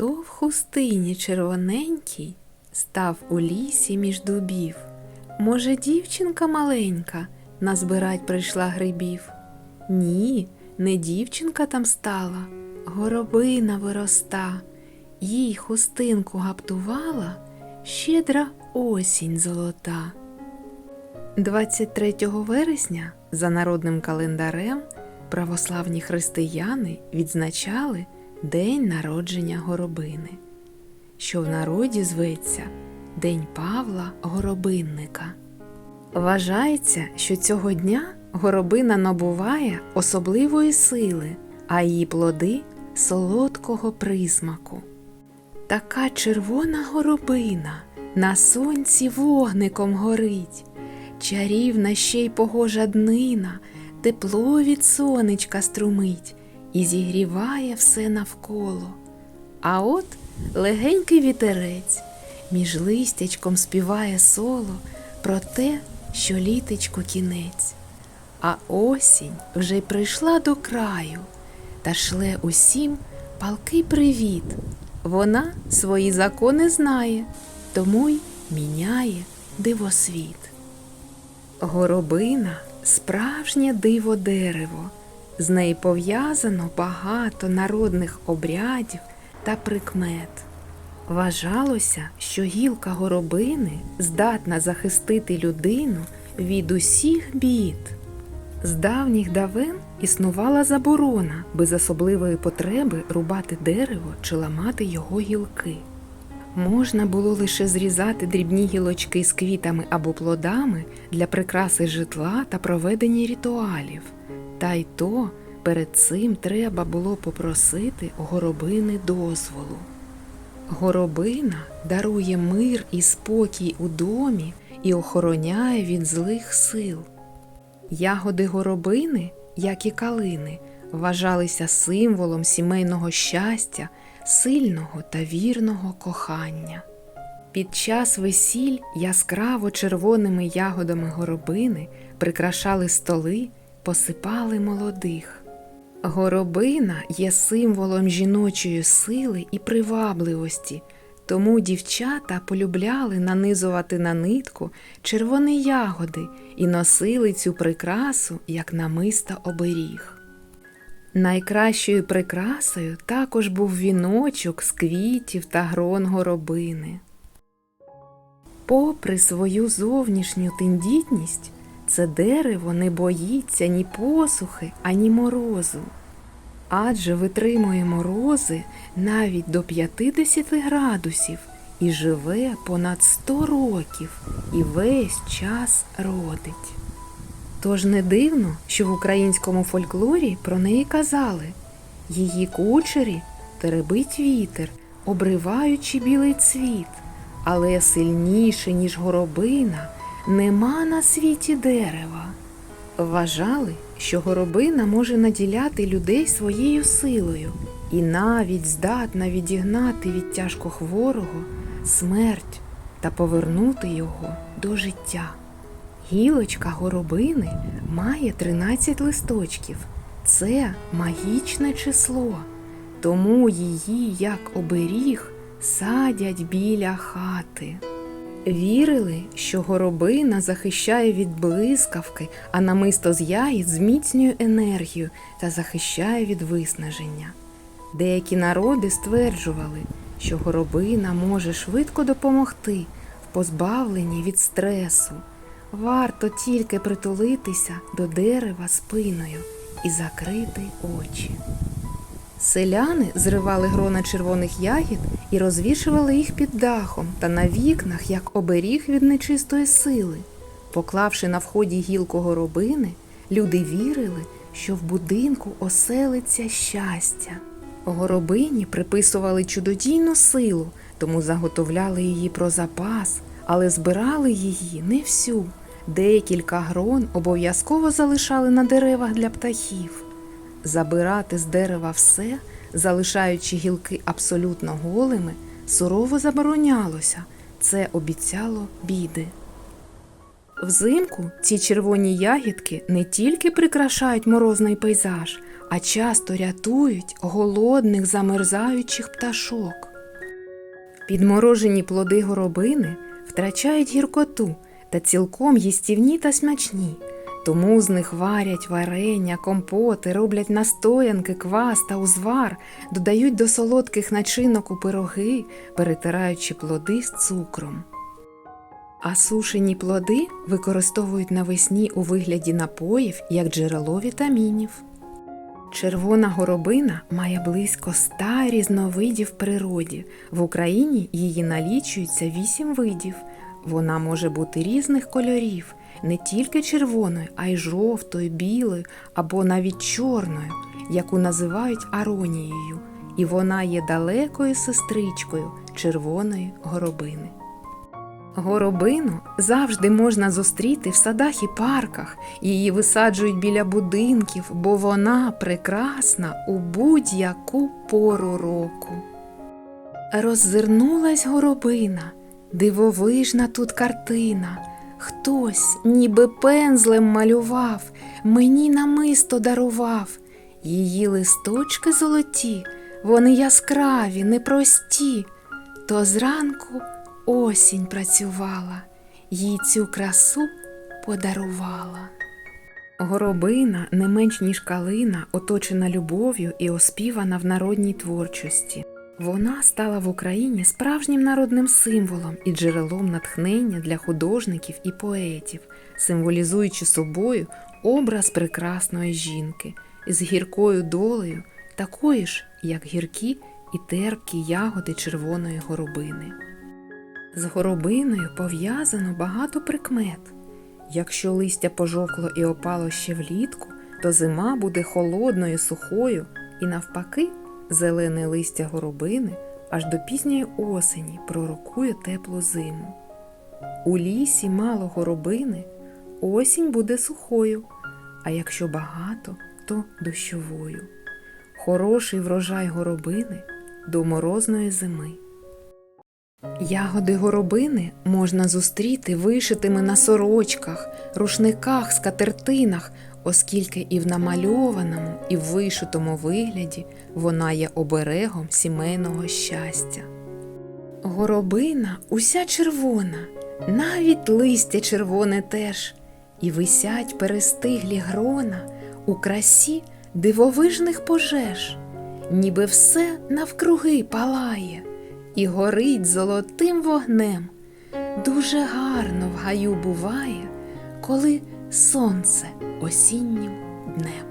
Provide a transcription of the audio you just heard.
Хто в хустині червоненькій став у лісі між дубів? Може, дівчинка маленька назбирать прийшла грибів? Ні, не дівчинка там стала, горобина вироста, їй хустинку гаптувала щедра осінь золота. 23 вересня за народним календарем православні християни відзначали День народження горобини, що в народі зветься День Павла Горобинника. Вважається, що цього дня горобина набуває особливої сили, а її плоди солодкого присмаку. Така червона горобина на сонці вогником горить, чарівна ще й погожа днина, тепло від сонечка струмить і зігріває все навколо. А от легенький вітерець між листячком співає соло про те, що літечко кінець. А осінь вже прийшла до краю та шле усім палкий привіт. Вона свої закони знає, тому й міняє дивосвіт. Горобина справжнє диво дерево. З нею пов'язано багато народних обрядів та прикмет. Вважалося, що гілка горобини здатна захистити людину від усіх бід. З давніх давен існувала заборона без особливої потреби рубати дерево чи ламати його гілки. Можна було лише зрізати дрібні гілочки з квітами або плодами для прикраси житла та проведення ритуалів. Та й то перед цим треба було попросити горобини дозволу. Горобина дарує мир і спокій у домі і охороняє від злих сил. Ягоди горобини, як і калини, вважалися символом сімейного щастя, сильного та вірного кохання. Під час весіль яскраво червоними ягодами горобини прикрашали столи, посипали молодих. Горобина є символом жіночої сили і привабливості, тому дівчата полюбляли нанизувати на нитку червоні ягоди і носили цю прикрасу як намиста оберіг. Найкращою прикрасою також був віночок з квітів та грон горобини. Попри свою зовнішню тендітність, це дерево не боїться ні посухи, ані морозу. Адже витримує морози навіть до 50 градусів і живе понад 100 років і весь час родить. Тож не дивно, що в українському фольклорі про неї казали її кучері теребить вітер, обриваючи білий цвіт, але сильніше, ніж горобина, нема на світі дерева. Вважали, що горобина може наділяти людей своєю силою і навіть здатна відігнати від тяжко хворого смерть та повернути його до життя. Гілочка горобини має 13 листочків. Це магічне число, тому її, як оберіг, садять біля хати. Вірили, що горобина захищає від блискавки, а намисто з ягід зміцнює енергію та захищає від виснаження. Деякі народи стверджували, що горобина може швидко допомогти в позбавленні від стресу. Варто тільки притулитися до дерева спиною і закрити очі. Селяни зривали грона червоних ягід і розвішували їх під дахом та на вікнах як оберіг від нечистої сили. Поклавши на вході гілку горобини, люди вірили, що в будинку оселиться щастя. Горобині приписували чудодійну силу, тому заготовляли її про запас, але збирали її не всю. Декілька грон обов'язково залишали на деревах для птахів. Забирати з дерева все, залишаючи гілки абсолютно голими, сурово заборонялося. Це обіцяло біди. Взимку ці червоні ягідки не тільки прикрашають морозний пейзаж, а часто рятують голодних замерзаючих пташок. Підморожені плоди горобини втрачають гіркоту та цілком їстівні та смачні. Тому з них варять варення, компоти, роблять настоянки, квас та узвар, додають до солодких начинок у пироги, перетираючи плоди з цукром. А сушені плоди використовують навесні у вигляді напоїв як джерело вітамінів. Червона горобина має близько ста різновидів природі. В Україні її налічується вісім видів. Вона може бути різних кольорів, не тільки червоною, а й жовтою, білою або навіть чорною, яку називають аронією, і вона є далекою сестричкою червоної горобини. Горобину завжди можна зустріти в садах і парках. Її висаджують біля будинків, бо вона прекрасна у будь-яку пору року. Роззирнулась горобина, дивовижна тут картина. Хтось, ніби пензлем малював, мені намисто дарував. Її листочки золоті, вони яскраві, непрості. То зранку осінь працювала, їй цю красу подарувала. Горобина, не менш ніж калина, оточена любов'ю і оспівана в народній творчості. Вона стала в Україні справжнім народним символом і джерелом натхнення для художників і поетів, символізуючи собою образ прекрасної жінки з гіркою долею, такої ж, як гіркі і терпкі ягоди червоної горобини. З горобиною пов'язано багато прикмет. Якщо листя пожовкло і опало ще влітку, то зима буде холодною, сухою, і навпаки, зелене листя горобини аж до пізньої осені пророкує теплу зиму. У лісі мало горобини, осінь буде сухою, а якщо багато, то дощовою. Хороший врожай горобини до морозної зими. Ягоди горобини можна зустріти вишитими на сорочках, рушниках, скатертинах, оскільки і в намальованому, і в вишитому вигляді вона є оберегом сімейного щастя. Горобина уся червона, навіть листя червоне теж, і висять перестиглі грона у красі дивовижних пожеж, ніби все навкруги палає і горить золотим вогнем. Дуже гарно в гаю буває, коли сонце осіннім днем.